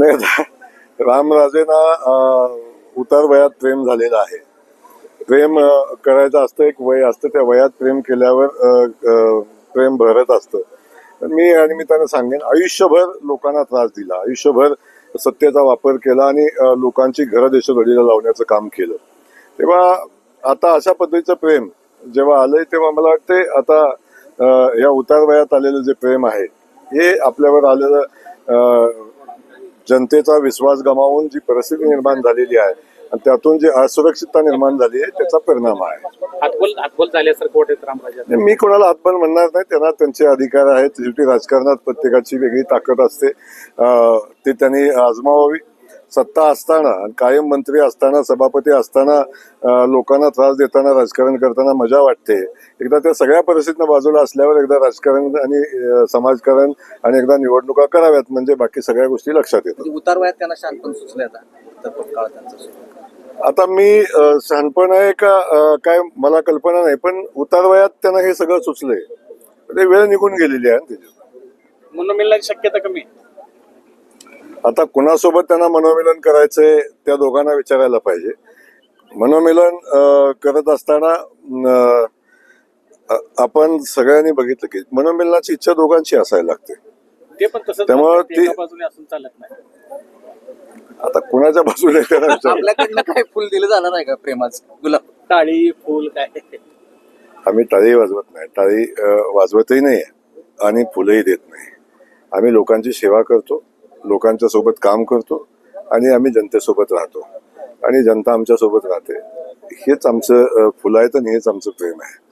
नाही रामराजेंना उतार वयात प्रेम झालेलं आहे. प्रेम करायचं असतं एक वय असतं त्या वयात प्रेम केल्यावर प्रेम भरत असतं. मी आणि मी त्यांना सांगेन आयुष्यभर लोकांना त्रास दिला. आयुष्यभर सत्तेचा वापर केला आणि लोकांची घरं देशोधडीला लावण्याचं काम केलं. तेव्हा आता अशा पद्धतीचं प्रेम जेव्हा आलंय तेव्हा मला वाटते आता या उतार वयात आलेलं जे प्रेम आहे हे आपल्यावर आलेलं जनतेचा विश्वास गमावून जी परिस्थिती निर्माण झालेली आहे आणि त्यातून जी असुरक्षितता निर्माण झाली आहे त्याचा परिणाम आहे. हातबोल हातबोल झाल्यासारखं वाटत रामराजा नाही, मी कोणाला हातबल म्हणणार नाही त्यांना त्यांचे अधिकार आहेत. शेवटी राजकारणात प्रत्येकाची वेगळी ताकद असते. अं, ते त्यांनी आजमावावी. सत्ता असताना कायम मंत्री असताना सभापती असताना लोकांना त्रास देताना राजकारण करताना मजा वाटते. एकदा त्या सगळ्या परिस्थितीनं बाजूला असल्यावर एकदा राजकारण आणि समाजकारण आणि एकदा निवडणुका कराव्यात म्हणजे बाकी सगळ्या गोष्टी लक्षात येतात. म्हणजे उतार वयात त्यांना शांतपण सुचले आता मी शहाणपण आहे का काय मला कल्पना नाही पण उतार वयात त्यांना हे सगळं सुचलंय. ते वेळ निघून गेलेली आहे म्हणून मिळण्याची शक्यता कमी आहे. आता कुणासोबत त्यांना मनोमिलन करायचंय त्या दोघांना विचारायला पाहिजे. मनोमिलन करत असताना आपण सगळ्यांनी बघितलं की मनोमिलनाची इच्छा दोघांची असायला लागते. ते पण तसंच त्यामुळं ती- एका बाजूने असून चालत नाही. आता कुणाच्या बाजूने आपल्याकडनं काय फुल दिलं जाणार आहे का प्रेमाचं? गुलाब. टाळी फुल काय? आम्ही टाळी वाजवत नाही. टाळी वाजवतही नाही आणि फुलंही देत नाही. आम्ही लोकांची सेवा करतो. लोकांच्या सोबत काम करतो आणि आम्ही जनतेसोबत राहतो. आणि जनता आमच्यासोबत राहते. हेच आमचं फुलायतन हेच आमचं प्रेम आहे.